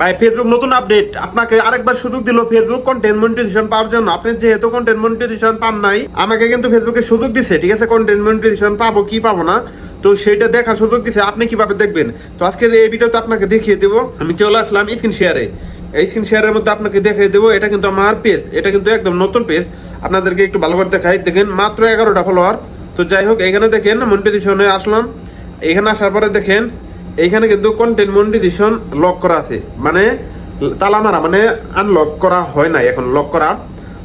ভাই ফেসবুক নতুন আপডেট আপনাকে আরেকবার সুযোগ দিল ফেসবুক কন্টেন্ট মনিটাইজেশন পাওয়ার জন্য। আপনি যেহেতু কন্টেন্ট মনিটাইজেশন পান নাই, আমাকে কিন্তু ফেসবুকে সুযোগ দিছে, ঠিক আছে? কন্টেন্ট মনিটাইজেশন পাবো কি পাবো না? তো সেটা দেখার সুযোগ দিছে, আপনি কীভাবে দেখবেন? তো আজকের এই ভিডিওতে আপনাকে দেখিয়ে দেবো, আমি চলে আসলাম স্ক্রিন শেয়ারে এই স্ক্রিন শেয়ারের মধ্যে আপনাকে দেখিয়ে দেবো, এটা কিন্তু আমার পেজ এটা কিন্তু একদম নতুন পেজ আপনাদেরকে একটু ভালো করে দেখাই। দেখেন, মাত্র এগারোটা ফলোয়ার তো যাই হোক, এখানে দেখেন মনিটাইজেশনে আসলাম। এখানে আসার পরে দেখেন এইখানে কিন্তু কন্টেন্ট মনিটাইজেশন লক করা আছে। মানে তালা মারা মানে আনলক করা হয় নাই এখন লক করা।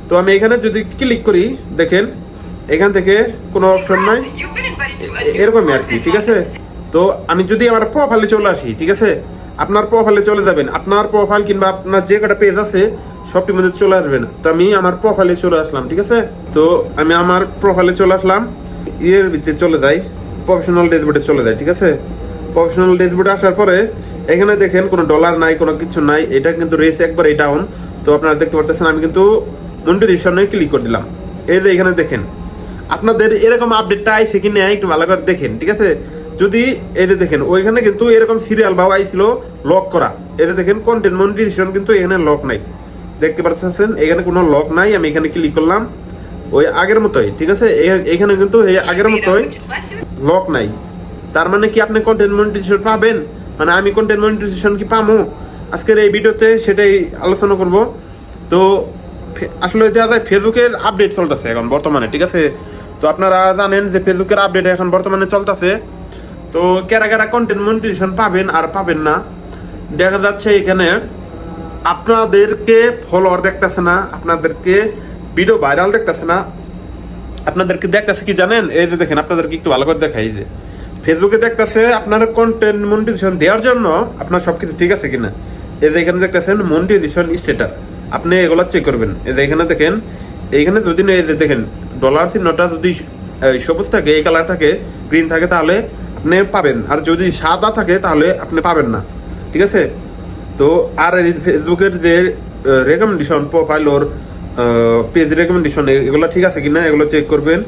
তো আমি এখানে যদি ক্লিক করি, দেখেন, এখান থেকে কোনো অপশন নাই। এরকমই আর কি, ঠিক আছে? তো আমি যদি আমার প্রোফাইলে চলে আসি, ঠিক আছে? আপনার প্রোফাইলে চলে যাবেন। আপনার প্রোফাইল কিংবা আপনার যে কটা পেজ আছে সবটির মধ্যে চলে আসবেন। তো আমি আমার প্রোফাইলে চলে আসলাম, ঠিক আছে? তো আমি আমার প্রোফাইলে চলে আসলাম। ইয়ের ভিতরে চলে যাই প্রফেশনাল ড্যাশবোর্ডে চলে যাই, ঠিক আছে? প্রফেশনাল ড্যাশবোর্ডে আসার পরে এখানে দেখেন কোনো ডলার নাই কোনো কিছু নাই এটা কিন্তু রেস একবারে ডাউন তো আপনারা দেখতে পারতেছেন আমি কিন্তু মনিটাইজেশনে ক্লিক করে দিলাম। এই যে এখানে দেখেন আপনাদের এরকম আপডেটটা আইছে কি নেই একটু ভালো করে দেখেন ঠিক আছে? যদি এই যে দেখেন ওইখানে কিন্তু এরকম সিরিয়াল বা আইছিল লক করা। এই যে দেখেন কন্টেন্ট মনিটাইজেশন কিন্তু এখানে লক নাই। দেখতে পাচ্ছেন এখানে কোনো লক নাই আমি এখানে ক্লিক করলাম। ওই আগের মতোই ঠিক আছে? এখানে কিন্তু এই আগের মতোই লক নাই। তার মানে কি আপনি কন্টেন্ট মনিটাইজেশন পাবেন? মানে আমি কন্টেন্ট মনিটাইজেশন কি পাবো আজকের এই ভিডিওতে সেটাই আলোচনা করব। তো আসলে দেখা যায় ফেসবুকের আপডেট চলতেছে এখন বর্তমানে, ঠিক আছে? তো আপনারা জানেন যে ফেসবুকের আপডেট এখন বর্তমানে চলতেছে। তো কেরা কেরা কন্টেন্ট মনিটাইজেশন পাবেন আর পাবেন না? দেখা যাচ্ছে এখানে আপনাদেরকে ফলোয়ার দেখতেছে না, আপনাদেরকে ভিডিও ভাইরাল দেখতেছে না। আপনাদেরকে দেখতেছে কি জানেন? এই যে দেখেন, আপনাদেরকে একটু ভালো করে দেখাই যে। ফেসবুকে দেখতেছে আপনার কন্টেন্ট মনিটাইজেশন দেওয়ার জন্য আপনার সবকিছু ঠিক আছে কিনা? এই যে এখানে দেখতেছেন মনিটাইজেশন স্টেটাস আপনি এগুলো চেক করবেন। এই যে এখানে দেখেন, এইখানে যদি না এই যে দেখেন ডলার চিহ্নটা যদি সবুজ থাকে, এই কালার থাকে গ্রিন থাকে, তাহলে আপনি পাবেন। আর যদি সাদা থাকে, তাহলে আপনি পাবেন না। ঠিক আছে? তো আর ফেসবুকের যে রেকমেন্ডেশন প্রোফাইল ওর পেজ রেকমেন্ডেশন এগুলো ঠিক আছে কিনা, এগুলো চেক করবেন।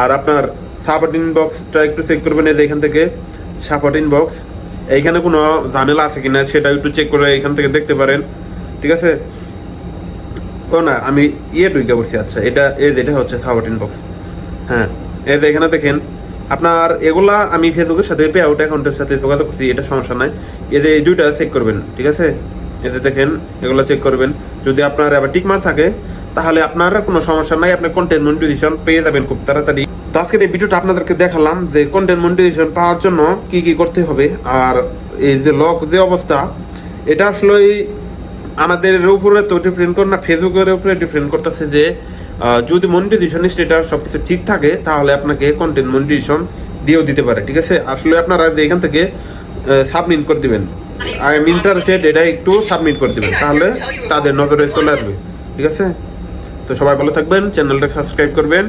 আর আপনার সাপোর্ট ইনবক্সটা একটু চেক করবেন এই যে এখান থেকে। সাপোর্ট ইনবক্স এইখানে কোনো ঝামেলা আছে কিনা সেটা একটু চেক করে এখান থেকে দেখতে পারেন, ঠিক আছে? ও না, আমি ইয়ে ঢুকে পড়ছি আচ্ছা এটা, এই যে এটা হচ্ছে সাপোর্ট ইনবক্স হ্যাঁ এই যে এখানে দেখেন, আপনার এগুলা আমি ফেসবুকের সাথে পে আউট অ্যাকাউন্টের সাথে যোগাযোগ করছি, এটা সমস্যা নাই। এই যে এই দুইটা চেক করবেন, ঠিক আছে? এই যে দেখেন, এগুলো চেক করবেন। যদি আপনার আবার টিকমার থাকে তাহলে আপনার কোনো সমস্যা নাই আপনি কন্টেন্ট মনিটাইজেশন পেয়ে যাবেন খুব তাড়াতাড়ি। তো আজকের এই ভিডিওটা আপনাদেরকে দেখালাম যে কন্টেন্ট মনিটাইজেশন পাওয়ার জন্য কি কি করতে হবে আর এই যে লক যে অবস্থা এটা আসলে আমাদের উপরে তো ডিপেন্ড করে না ফেসবুকের উপরে ডিপেন্ড করতেছে যে যদি মনিটাইজেশন স্টেটাস সবকিছু ঠিক থাকে তাহলে আপনাকে কন্টেন্ট মনিটাইজেশন দিয়েও দিতে পারে ঠিক আছে? আসলে আপনারা যে এখান থেকে সাবমিট করে দিবেন। আই এম ইন্টারেস্টেড এটা একটু সাবমিট করে দিবেন তাহলে তাদের নজরে চলে আসবে ঠিক আছে? তো সবাই ভালো থাকবেন চ্যানেলটা সাবস্ক্রাইব করবেন।